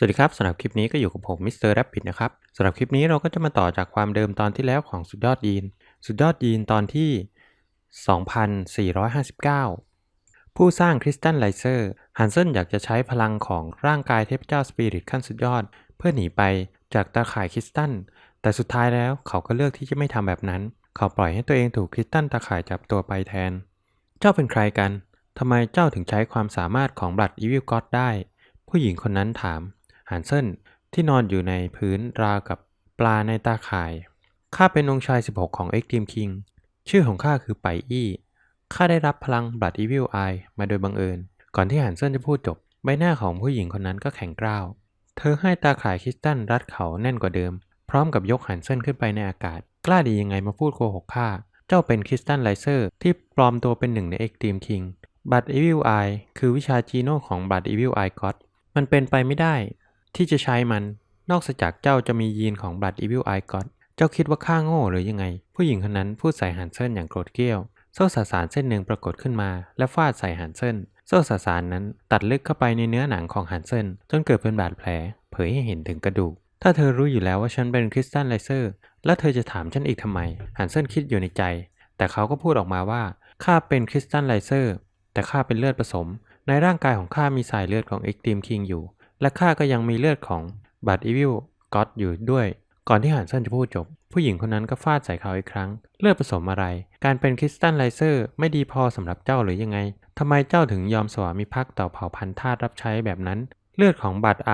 สวัสดีครับสำหรับคลิปนี้ก็อยู่กับผมมิสเตอร์แรปปิดนะครับสำหรับคลิปนี้เราก็จะมาต่อจากความเดิมตอนที่แล้วของสุดยอดยีน สุดยอดยีนตอนที่ 2459 ผู้สร้างคริสตัลไลเซอร์ฮันเซนอยากจะใช้พลังของร่างกายเทพเจ้าสปิริตขั้นสุดยอด เพื่อหนีไปจากตาข่ายคริสตัลแต่สุดท้ายแล้วเขาก็เลือกที่จะไม่ทำแบบนั้น เขาปล่อยให้ตัวเองถูกคริสตัลตาข่ายจับตัวไปแทน เจ้าเป็นใครกันทำไมเจ้าถึงใช้ความสามารถของบลัดอีวิลก็อดได้ ผู้หญิงคนนั้นถาม ฮันเซนที่นอนอยู่ในพื้นราวกับปลาในตาข่าย ข้าเป็นองค์ชาย 16 ของเอ็กทีมคิง ชื่อของข้าคือไปอี้ ข้าได้รับพลังบลัดอีวิลไอมาโดยบังเอิญ ก่อนที่ฮันเซนจะพูดจบ ใบหน้าของผู้หญิงคนนั้นก็แข็งกร้าว เธอให้ตาข่ายคริสตัลรัดเขาแน่นกว่าเดิม พร้อมกับยกฮันเซนขึ้นไปในอากาศ กล้าดียังไงมาพูดโกหกข้า เจ้าเป็นคริสตัลไลเซอร์ที่ปลอมตัวเป็นหนึ่งในเอ็กทีมคิงบัตอีวิลไอคือวิชาจีโน่ของบัตอีวิลไอก็อดมันเป็นไปไม่ได้ ที่จะใช้มัน นอกจากเจ้าจะมียีนของบัตอีวิลไอกอดเจ้าคิดว่าข้าโง่หรือยังไง ผู้หญิงคนนั้นพูดใส่ฮันเซนอย่างโกรธเกรี้ยวโซ่สสารเส้นหนึ่งปรากฏขึ้นมา และฟาดใส่ฮันเซนโซ่สสารนั้นตัดลึกเข้าไปในเนื้อหนังของฮันเซนจนเกิดเป็นบาดแผล เผยให้เห็นถึงกระดูก ถ้าเธอรู้อยู่แล้วว่าฉันเป็นคริสตัลไลเซอร์ แล้วเธอจะถามฉันอีกทำไมฮันเซนคิดอยู่ในใจ แต่เขาก็พูดออกมาว่าข้าเป็นคริสตัลไลเซอร์แต่ข้าเป็นเลือดผสม ในร่างกายของข้ามีสายเลือดของเอ็กตีมคิงอยู่ และข้าก็ยังมีเลือดของบัตอีวิลก็อดอยู่ด้วย ก่อนที่ฮันเซนจะพูดจบ ผู้หญิงคนนั้นก็ฟาดใส่เขาอีกครั้ง เลือดผสมอะไร การเป็นคริสตัลไลเซอร์ไม่ดีพอสำหรับเจ้าหรือยังไงทำไมเจ้าถึงยอมสวามิภักดิ์ต่อเผ่าพันธุ์ทาสรับใช้แบบนั้น เลือดของบัตไอ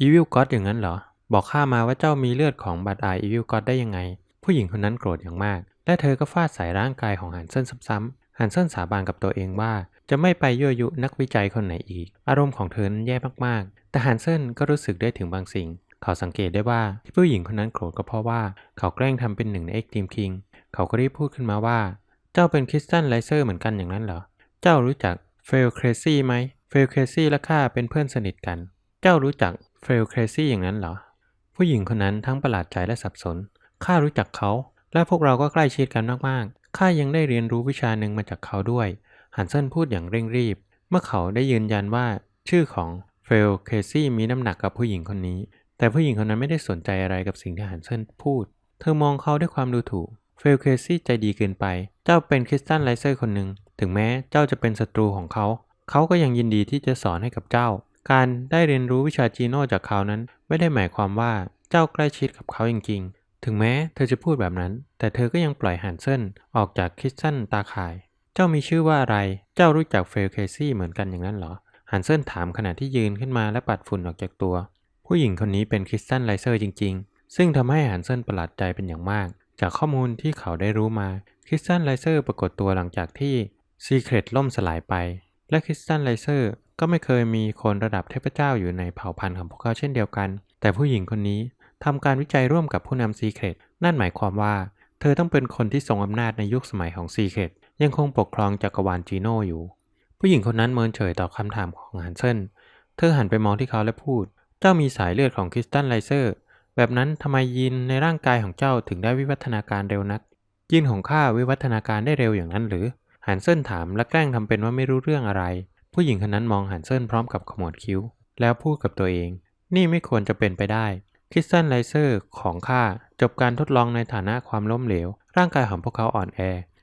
อีวิลก็อดอย่างนั้นเหรอ บอกข้ามาว่าเจ้ามีเลือดของบัตไออีวิลก็อดได้ยังไง ผู้หญิงคนนั้นโกรธอย่างมาก และเธอก็ฟาดใส่ร่างกายของฮันเซนซ้ำๆฮันเซนสาบานกับตัวเองว่าจะไม่ไปยั่วยุนักวิจัยคนไหนอีก อารมณ์ของเธอนั้นแย่มากๆ แต่ฮันเซนก็รู้สึกได้ถึงบางสิ่ง เขาสังเกตได้ว่าที่ผู้หญิงคนนั้นโกรธก็เพราะว่าเขาแกล้งทำเป็นหนึ่งในเอ็กทีมคิง เขาก็รีบพูดขึ้นมาว่า เจ้าเป็นคริสตัลไลเซอร์เหมือนกันอย่างนั้นเหรอ เจ้ารู้จักเฟลเครซี่ไหม เฟลเครซี่และข้าเป็นเพื่อนสนิทกัน เจ้ารู้จักเฟลเครซี่อย่างนั้นเหรอ ผู้หญิงคนนั้นทั้งประหลาดใจและสับสน ข้ารู้จักเขา และพวกเราก็ใกล้ชิดกันมากๆ ข้ายังได้เรียนรู้วิชาหนึ่งมาจากเขาด้วย ฮันเซนพูดอย่างเร่งรีบ เมื่อเขาได้ยืนยันว่าชื่อของ เฟลเคซี่มีน้ำหนักกับผู้หญิงคนนี้ แต่ผู้หญิงคนนั้นไม่ได้สนใจอะไรกับสิ่งที่ฮันเซนพูด เธอมองเขาด้วยความดูถูก เฟลเคซี่ใจดีเกินไป เจ้าเป็นคริสตัลไลเซอร์คนหนึ่ง ถึงแม้เจ้าจะเป็นศัตรูของเขา เขาก็ยังยินดีที่จะสอนให้กับเจ้า การได้เรียนรู้วิชาจีโน่จากเขานั้น ไม่ได้หมายความว่าเจ้าใกล้ชิดกับเขาจริงๆ ถึงแม้เธอจะพูดแบบนั้น แต่เธอก็ยังปล่อยฮันเซนออกจากคริสตัลตาข่าย เจ้ามีชื่อว่าอะไร เจ้ารู้จักเฟลเคซี่เหมือนกันอย่างนั้นเหรอ ฮันเซนถามขณะที่ยืนขึ้นมาและปัดฝุ่นออกจากตัว ผู้หญิงคนนี้เป็นคริสตัลไลเซอร์จริง ๆ ซึ่งทำให้ฮันเซนประหลาดใจเป็นอย่างมาก จากข้อมูลที่เขาได้รู้มาคริสตัลไลเซอร์ปรากฏตัวหลังจากที่ซีเครตล่มสลายไป และคริสตัลไลเซอร์ก็ไม่เคยมีคนระดับเทพเจ้าอยู่ในเผ่าพันธุ์ของพวกเขาเช่นเดียวกัน แต่ผู้หญิงคนนี้ทำการวิจัยร่วมกับผู้นำซีเครตนั่นหมายความว่า เธอต้องเป็นคนที่ทรงอำนาจในยุคสมัยของซีเครตยังคงปกครองจักรวาลจีโน่อยู่ ผู้หญิงคนนั้นเมินเฉยต่อคำถามของฮันเซนเธอหันไปมองที่เขาและพูด เจ้ามีสายเลือดของคริสตัลไลเซอร์ แบบนั้นทำไมยีนในร่างกายของเจ้าถึงได้วิวัฒนาการเร็วนัก ยีนของข้าวิวัฒนาการได้เร็วอย่างนั้นหรือฮันเซนถามและแกล้งทำเป็นว่าไม่รู้เรื่องอะไร ผู้หญิงคนนั้นมองฮันเซนพร้อมกับขมวดคิ้ว แล้วพูดกับตัวเอง นี่ไม่ควรจะเป็นไปได้คริสตัลไลเซอร์ของข้าจบการทดลองในฐานะความล้มเหลว ร่างกายของพวกเขาอ่อนแอ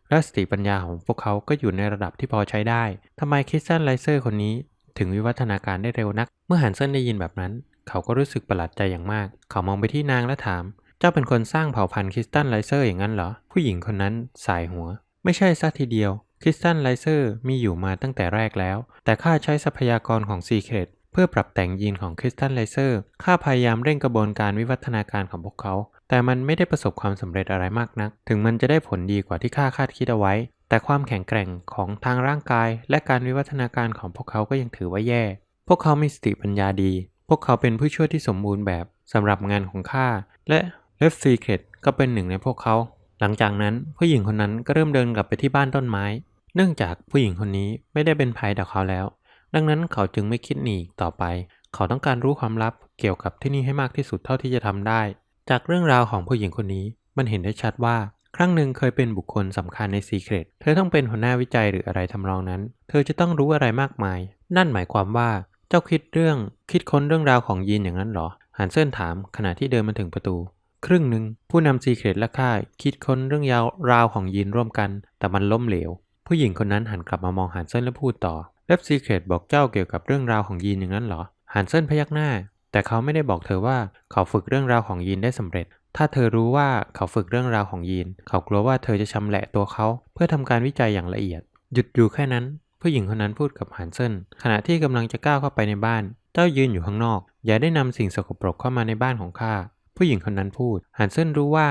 และสติปัญญาของพวกเขาก็อยู่ในระดับที่พอใช้ได้ ทำไมคริสตัลไลเซอร์คนนี้ ถึงวิวัฒนาการได้เร็วนัก เมื่อฮันเซนได้ยินแบบนั้น เขาก็รู้สึกประหลาดใจอย่างมาก เขามองไปที่นางและถาม เจ้าเป็นคนสร้างเผ่าพันธุ์คริสตัลไลเซอร์อย่างนั้นเหรอ ผู้หญิงคนนั้นสายหัว ไม่ใช่ซะทีเดียว คริสตัลไลเซอร์มีอยู่มาตั้งแต่แรกแล้ว แต่ข้าใช้ทรัพยากรของซีเครตเพื่อปรับแต่งยีนของคริสตัลไลเซอร์ ข้าพยายามเร่งกระบวนการวิวัฒนาการของพวกเขา แต่มันไม่ได้ประสบความสำเร็จอะไรมากนัก ถึงมันจะได้ผลดีกว่าที่ข้าคาดคิดเอาไว้ แต่ความแข็งแกร่งของทางร่างกาย และการวิวัฒนาการของพวกเขาก็ยังถือว่าแย่ พวกเขามีสติปัญญาดี พวกเขาเป็นผู้ช่วยที่สมบูรณ์แบบสำหรับงานของข้า และเลฟซีเครตก็เป็นหนึ่งในพวกเขา หลังจากนั้นผู้หญิงคนนั้นก็เริ่มเดินกลับไปที่บ้านต้นไม้ เนื่องจากผู้หญิงคนนี้ไม่ได้เป็นภัยต่อเขาแล้ว ดังนั้นเขาจึงไม่คิดหนีต่อไป เขาต้องการรู้ความลับเกี่ยวกับที่นี่ให้มากที่สุดเท่าที่จะทำได้ จากเรื่องราวของผู้หญิงคนนี้มันเห็นได้ชัดว่า ครั้งหนึ่งเคยเป็นบุคคลสำคัญในซีเครตเธอต้องเป็นหัวหน้าวิจัยหรืออะไรทำนองนั้น เธอจะต้องรู้อะไรมากมาย นั่นหมายความว่าเจ้าคิดเรื่องคิดค้นเรื่องราวของยีนอย่างนั้นเหรอฮันเซนถามขณะที่เดินมาถึงประตู ครึ่งหนึ่งผู้นำซีเครตและข้าคิดค้นเรื่องยาวราวของยีนร่วมกัน แต่มันล้มเหลว ผู้หญิงคนนั้นหันกลับมามองฮันเซนและพูดต่อเล็บซีเครตบอกเจ้าเกี่ยวกับเรื่องราวของยีนอย่างนั้นเหรอฮันเซนพยักหน้า แต่เขาไม่ได้บอกเธอว่าเขาฝึกเรื่องราวของยีนได้สำเร็จ ถ้าเธอรู้ว่าเขาฝึกเรื่องราวของยีน เขากลัวว่าเธอจะชำแหละตัวเขา เพื่อทำการวิจัยอย่างละเอียด หยุดอยู่แค่นั้น ผู้หญิงคนนั้นพูดกับฮันเซนขณะที่กำลังจะก้าวเข้าไปในบ้าน เจ้ายืนอยู่ข้างนอก อย่าได้นำสิ่งสกปรกเข้ามาในบ้านของข้าผู้หญิงคนนั้นพูดฮันเซนรู้ว่า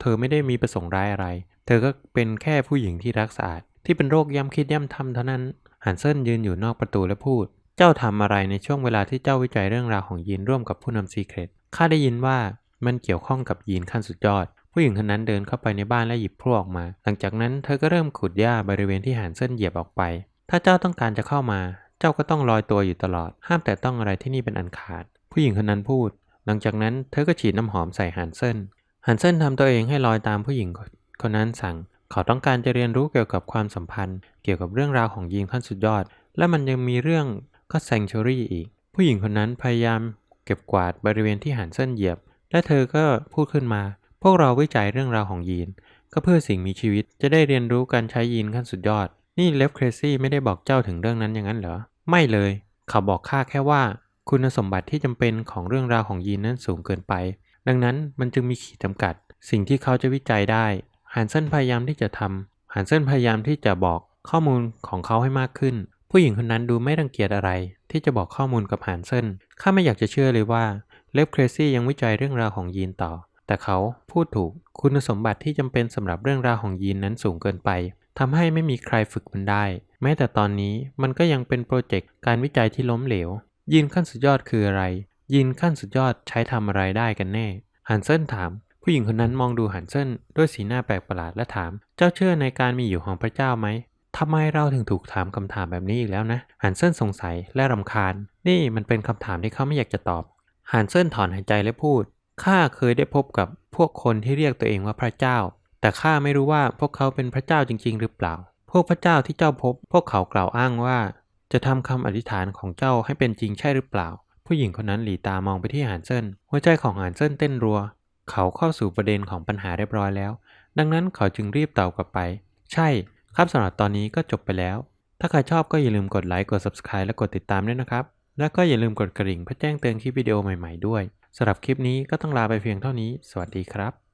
เธอไม่ได้มีประสงค์ร้ายอะไร เธอก็เป็นแค่ผู้หญิงที่รักสะอาดที่เป็นโรคย้ำคิดย้ำทำเท่านั้นฮันเซนยืนอยู่นอกประตูและพูด เจ้าทำอะไรในช่วงเวลาที่เจ้าวิจัยเรื่องราวของยีนร่วมกับผู้นำซีเครตข้าได้ยินว่ามันเกี่ยวข้องกับยีนขั้นสุดยอด ผู้หญิงคนนั้นเดินเข้าไปในบ้านและหยิบพลั่วออกมา หลังจากนั้นเธอก็เริ่มขุดหญ้าบริเวณที่ฮันเซนเหยียบออกไป ถ้าเจ้าต้องการจะเข้ามา เจ้าก็ต้องลอยตัวอยู่ตลอด ห้ามแต่ต้องอะไรที่นี่เป็นอันขาด ผู้หญิงคนนั้นพูด หลังจากนั้นเธอก็ฉีดน้ำหอมใส่ฮันเซนฮันเซนทำตัวเองให้ลอยตามผู้หญิงคนนั้นสั่ง เขาต้องการจะเรียนรู้เกี่ยวกับความสัมพันธ์ เกี่ยวกับเรื่องราวของยีนขั้นสุดยอด และมันยังมีเรื่อง ก็แซงชูรี่อีก ผู้หญิงคนนั้นพยายามเก็บกวาดบริเวณที่ฮันเซนเหยียบ และเธอก็พูดขึ้นมา พวกเราวิจัยเรื่องราวของยีน ก็เพื่อสิ่งมีชีวิตจะได้เรียนรู้การใช้ยีนขั้นสุดยอด นี่เลฟเครซี่ไม่ได้บอกเจ้าถึงเรื่องนั้นอย่างนั้นเหรอ ไม่เลย เขาบอกข้าแค่ว่า คุณสมบัติที่จำเป็นของเรื่องราวของยีนนั้นสูงเกินไป ดังนั้นมันจึงมีขีดจำกัด สิ่งที่เขาจะวิจัยได้ฮันเซนพยายามที่จะทำฮันเซนพยายามที่จะบอกข้อมูลของเขาให้มากขึ้น ผู้หญิงคนนั้นดูไม่รังเกียจอะไร ที่จะบอกข้อมูลกับฮันเซินข้าไม่อยากจะเชื่อเลยว่าเลฟเครซี่ยังวิจัยเรื่องราวของยีนต่อ แต่เขาพูดถูกคุณสมบัติที่จำเป็นสำหรับเรื่องราวของยีนนั้นสูงเกินไปทำให้ไม่มีใครฝึกมันได้ แม้แต่ตอนนี้มันก็ยังเป็นโปรเจกต์การวิจัยที่ล้มเหลว ยีนขั้นสุดยอดคืออะไร ยีนขั้นสุดยอดใช้ทำอะไรได้กันแน่ฮันเซินถาม ผู้หญิงคนนั้นมองดูฮันเซินด้วยสีหน้าแปลกประหลาดและถาม เจ้าเชื่อในการมีอยู่ของพระเจ้าไหม ทำไมเราถึงถูกถามคำถามแบบนี้อีกแล้วนะฮันเซินสงสัยและรำคาญ นี่มันเป็นคำถามที่เขาไม่อยากจะตอบฮันเซินถอนหายใจและพูดข้าเคยได้พบกับพวกคนที่เรียกตัวเองว่าพระเจ้า แต่ข้าไม่รู้ว่าพวกเขาเป็นพระเจ้าจริง ๆ หรือเปล่า พวกพระเจ้าที่เจ้าพบ พวกเขากล่าวอ้างว่า จะทำคำอธิษฐานของเจ้าให้เป็นจริงใช่หรือเปล่า ผู้หญิงคนนั้นหลีตามองไปที่ฮันเซินหัวใจของฮันเซินเต้นรัว เขาเข้าสู่ประเด็นของปัญหาเรียบร้อยแล้ว ดังนั้นเขาจึงรีบตอบกลับไป ใช่ ครับสำหรับตอนนี้ก็จบไปแล้ว ถ้าใครชอบก็อย่าลืมกดไลค์กด subscribe และกดติดตามด้วยนะครับ และก็อย่าลืมกดกระดิ่งเพื่อแจ้งเตือนคลิปวิดีโอใหม่ๆด้วยสำหรับคลิปนี้ก็ต้องลาไปเพียงเท่านี้ สวัสดีครับ